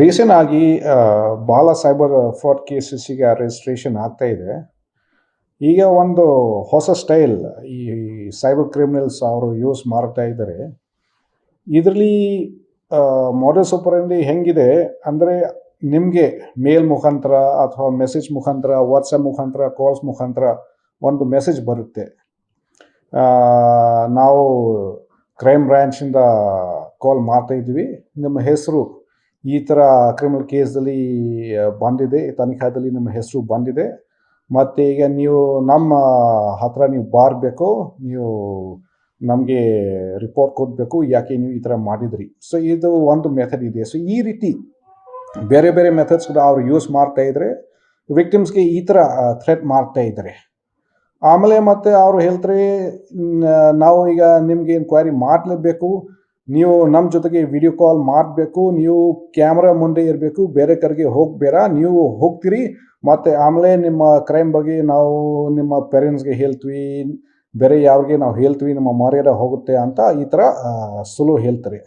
Recent ಆಗಿ ಬಾಲ cyber cases ಕೇಸಸ್ಸಿಗೆ registration ಆಗ್ತಾ ಇದೆ. ಈಗ ಒಂದು ಹೊಸ ಸ್ಟೈಲ್ ಈ ಸೈಬರ್ ಕ್ರಿಮಿನಲ್ಸ್ ಅವರು ಯೂಸ್ ಮಾಡ್ತಾ ಇದ್ದಾರೆ. ಇದರಲ್ಲಿ ಮಾಡೆಲ್ ಸೂಪರಲ್ಲಿ ಹೆಂಗಿದೆ ಅಂದರೆ ನಿಮಗೆ ಮೇಲ್ ಮುಖಾಂತರ ಅಥವಾ ಮೆಸೇಜ್ ಮುಖಾಂತರ ವಾಟ್ಸಪ್ ಮುಖಾಂತರ ಕಾಲ್ಸ್ ಮುಖಾಂತರ ಒಂದು ಮೆಸೇಜ್ ಬರುತ್ತೆ. ನಾವು ಕ್ರೈಮ್ ಬ್ರ್ಯಾಂಚಿಂದ ಕಾಲ್ ಮಾಡ್ತಾ ಇದ್ವಿ ನಿಮ್ಮ ಹೆಸರು ಈ ಥರ ಕ್ರಿಮಿನಲ್ ಕೇಸಲ್ಲಿ ಬಂದಿದೆ. ತನಿಖಾದಲ್ಲಿ ನಿಮ್ಮ ಹೆಸರು ಬಂದಿದೆ. ಮತ್ತು ಈಗ ನೀವು ನಮ್ಮ ಹತ್ರ ನೀವು ಬಾರಬೇಕು. ನೀವು ನಮಗೆ ರಿಪೋರ್ಟ್ ಕೊಡಬೇಕು. ಯಾಕೆ ನೀವು ಈ ಥರ ಮಾಡಿದ್ರಿ? ಸೊ ಇದು ಒಂದು ಮೆಥಡ್ ಇದೆ. ಸೊ ಈ ರೀತಿ ಬೇರೆ ಬೇರೆ ಮೆಥಡ್ಸ್ ಕೂಡ ಅವರು ಯೂಸ್ ಮಾಡ್ತಾ ಇದ್ದಾರೆ ವಿಕ್ಟಿಮ್ಸ್ಗೆ ಈ ಥರ ಥ್ರೆಟ್ ಮಾಡ್ತಾ ಇದ್ದಾರೆ. ಆಮೇಲೆ ಮತ್ತೆ ಅವರು ಹೇಳ್ತಾರೆ ನಾವು ಈಗ ನಿಮಗೆ ಇನ್ಕ್ವೈರಿ ಮಾಡಲೇಬೇಕು. ನೀವು ನಮ್ಮ ಜೊತೆಗೆ ವಿಡಿಯೋ ಕಾಲ್ ಮಾಡಬೇಕು, ನೀವು ಕ್ಯಾಮ್ರಾ ಮುಂದೆ ಇರಬೇಕು, ಬೇರೆ ಕಡೆಗೆ ಹೋಗಬೇಡ, ನೀವು ಹೋಗ್ತೀರಿ. ಮತ್ತು ಆಮೇಲೆ ನಿಮ್ಮ ಕ್ರೈಮ್ ಬಗ್ಗೆ ನಾವು ನಿಮ್ಮ ಪೇರೆಂಟ್ಸ್ಗೆ ಹೇಳ್ತೀವಿ, ಬೇರೆ ಯಾರಿಗೆ ನಾವು ಹೇಳ್ತೀವಿ, ನಮ್ಮ ಮರ್ಯಾದೆ ಹೋಗುತ್ತೆ ಅಂತ ಈ ಥರ ಸುಲು ಹೇಳ್ತಾರೆ.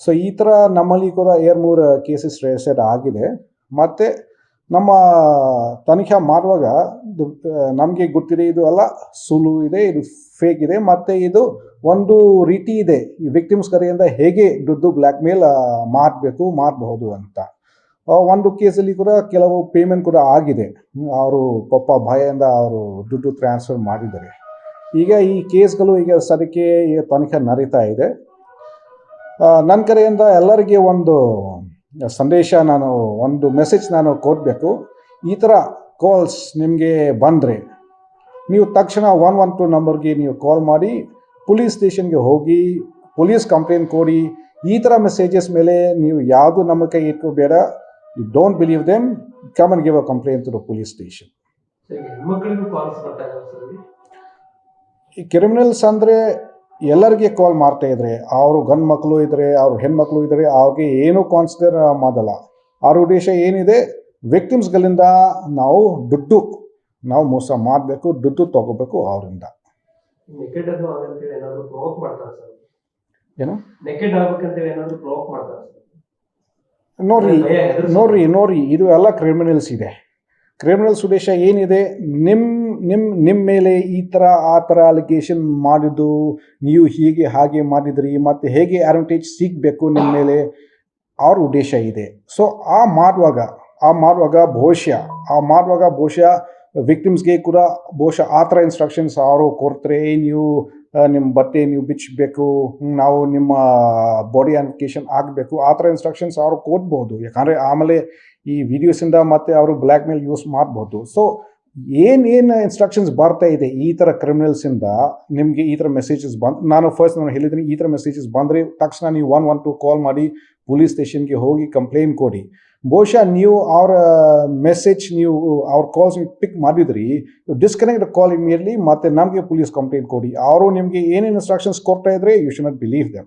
ಸೊ ಈ ಥರ ನಮ್ಮಲ್ಲಿ ಕೂಡ ಎರಡು ಮೂರು ಕೇಸಸ್ ರಿಜಿಸ್ಟರ್ ಆಗಿದೆ. ಮತ್ತು ನಮ್ಮ ತನಿಖೆ ಮಾಡುವಾಗ ನಮಗೆ ಗೊತ್ತಿದೆ ಇದು ಅಲ್ಲ ಸುಲು ಇದೆ, ಇದು ಫೇಕ್ ಇದೆ, ಮತ್ತು ಇದು ಒಂದು ರೀತಿ ಇದೆ. ಈ ವಿಕ್ಟಿಮ್ಸ್ ಕಡೆಯಿಂದ ಹೇಗೆ ದುಡ್ಡು ಬ್ಲ್ಯಾಕ್ ಮೇಲ್ ಮಾಡಬೇಕು, ಮಾಡಬಹುದು ಅಂತ. ಒಂದು ಕೇಸಲ್ಲಿ ಕೂಡ ಕೆಲವು ಪೇಮೆಂಟ್ ಕೂಡ ಆಗಿದೆ. ಅವರು ಪಪ್ಪ ಭಯದಿಂದ ಅವರು ದುಡ್ಡು ಟ್ರಾನ್ಸ್ಫರ್ ಮಾಡಿದ್ದಾರೆ. ಈಗ ಈ ಕೇಸ್ಗಳು ಈಗ ಸದ್ಯಕ್ಕೆ ತನಿಖೆ ನಡೀತಾ ಇದೆ. ನನ್ನ ಕಡೆಯಿಂದ ಎಲ್ಲರಿಗೆ ಒಂದು ಸಂದೇಶ ನಾನು ಒಂದು ಮೆಸೇಜ್ ನಾನು ಕೊಡಬೇಕು. ಈ ಥರ ಕಾಲ್ಸ್ ನಿಮಗೆ ಬಂದರೆ ನೀವು ತಕ್ಷಣ ಒನ್ ಒನ್ ಟು ನಂಬರ್ಗೆ ನೀವು ಕಾಲ್ ಮಾಡಿ ಪೊಲೀಸ್ ಸ್ಟೇಷನ್ಗೆ ಹೋಗಿ ಪೊಲೀಸ್ ಕಂಪ್ಲೇಂಟ್ ಕೊಡಿ. ಈ ಥರ ಮೆಸೇಜಸ್ ಮೇಲೆ ನೀವು ಯಾವುದು ನಮ್ಮ ಕೈ ಇಟ್ಕೋಬೇಡ you don't believe them come and give a complaint to the police station ಈ ಕ್ರಿಮಿನಲ್ಸ್ ಅಂದರೆ ಎಲ್ಲರಿಗೆ ಕಾಲ್ ಮಾಡ್ತಾ ಇದ್ರೆ ಅವರು ಗಂಡು ಮಕ್ಕಳು ಇದ್ದರೆ ಅವ್ರ ಹೆಣ್ಮಕ್ಳು ಇದ್ದರೆ ಅವ್ರಿಗೆ ಏನೂ ಕಾನ್ಸಿಡರ್ ಮಾಡಲ್ಲ. ಅವ್ರ ಉದ್ದೇಶ ಏನಿದೆ? ವಿಕ್ಟಿಮ್ಸ್ಗಳಿಂದ ನಾವು ದುಡ್ಡು ನಾವು ಮೋಸ ಮಾಡಬೇಕು ದುಡ್ಡು ತಗೋಬೇಕು ಅವರಿಂದ. ಏನು? ನೋಡ್ರಿ. ನೋಡ್ರಿ ನೋಡ್ರಿ ಇದು ಎಲ್ಲ ಕ್ರಿಮಿನಲ್ಸ್ ಇದೆ. ಕ್ರಿಮಿನಲ್ಸ್ ಉದ್ದೇಶ ಏನಿದೆ? ನಿಮ್ಮ ನಿಮ್ಮ ನಿಮ್ಮ ಮೇಲೆ ಈ ಥರ ಆ ಥರ ಅಲಿಗೇಷನ್ ಮಾಡಿದ್ದು, ನೀವು ಹೀಗೆ, ಹಾಗೆ ಮಾಡಿದ್ರಿ, ಮತ್ತು ಹೇಗೆ ಅಡ್ವಾಂಟೇಜ್ ಸಿಗಬೇಕು ನಿಮ್ಮ ಮೇಲೆ? ಅವ್ರ ಉದ್ದೇಶ ಇದೆ. ಸೊ ಆ ಮಾಡುವಾಗ ಆ ಮಾಡುವಾಗ ಬಹುಶಃ ಆ ಮಾಡುವಾಗ ಬಹುಶಃ ವಿಕ್ಟಿಮ್ಸ್ಗೆ ಕೂಡ ಬಹುಶಃ ಆ ಥರ ಇನ್ಸ್ಟ್ರಕ್ಷನ್ಸ್ ಅವರು ಕೊಡ್ತಾರೆ, ನೀವು ನಿಮ್ಮ ಬಟ್ಟೆ ನೀವು ಬಿಚ್ಚಬೇಕು ನಾವು ನಿಮ್ಮ ಬಾಡಿ ಅನ್ಫಿಕೇಶನ್ ಆಗಬೇಕು, ಆ ಥರ ಇನ್ಸ್ಟ್ರಕ್ಷನ್ಸ್ ಅವರು ಕೊಡ್ಬೋದು. ಯಾಕಂದರೆ ಆಮೇಲೆ ಈ ವಿಡಿಯೋಸಿಂದ ಮತ್ತೆ ಅವರು ಬ್ಲ್ಯಾಕ್ ಮೇಲ್ ಯೂಸ್ ಮಾಡ್ಬೋದು ಸೊ ಏನೇನು ಇನ್ಸ್ಟ್ರಕ್ಷನ್ಸ್ ಬರ್ತಾ ಇದೆ ಈ ಥರ ಕ್ರಿಮಿನಲ್ಸಿಂದ ನಿಮಗೆ ಈ ಥರ ಮೆಸೇಜಸ್ ಬಂದು, ನಾನು ಫಸ್ಟ್ ನಾನು ಹೇಳಿದ್ದೀನಿ ಈ ಥರ ಮೆಸೇಜಸ್ ಬಂದರೆ ತಕ್ಷಣ ನೀವು ಒನ್ ಒನ್ ಟು ಕಾಲ್ ಮಾಡಿ ಪೊಲೀಸ್ ಸ್ಟೇಷನ್ಗೆ ಹೋಗಿ ಕಂಪ್ಲೇಂಟ್ ಕೊಡಿ. ಬಹುಶಃ ನೀವು ಅವರ ಮೆಸೇಜ್ ನೀವು, ಅವ್ರ ಕಾಲ್ಸ್ ನೀವು ಪಿಕ್ ಮಾಡಿದ್ರಿ ಡಿಸ್ಕನೆಕ್ಟ್ ಕಾಲ್ ಇಮಿಡಿಯಟ್ಲಿ ಮತ್ತೆ ನಮಗೆ ಪೊಲೀಸ್ ಕಂಪ್ಲೇಂಟ್ ಕೊಡಿ. ಅವರು ನಿಮಗೆ ಏನೇನು ಇನ್ಸ್ಟ್ರಕ್ಷನ್ಸ್ ಕೊಡ್ತಾ ಇದ್ರೆ you should not believe them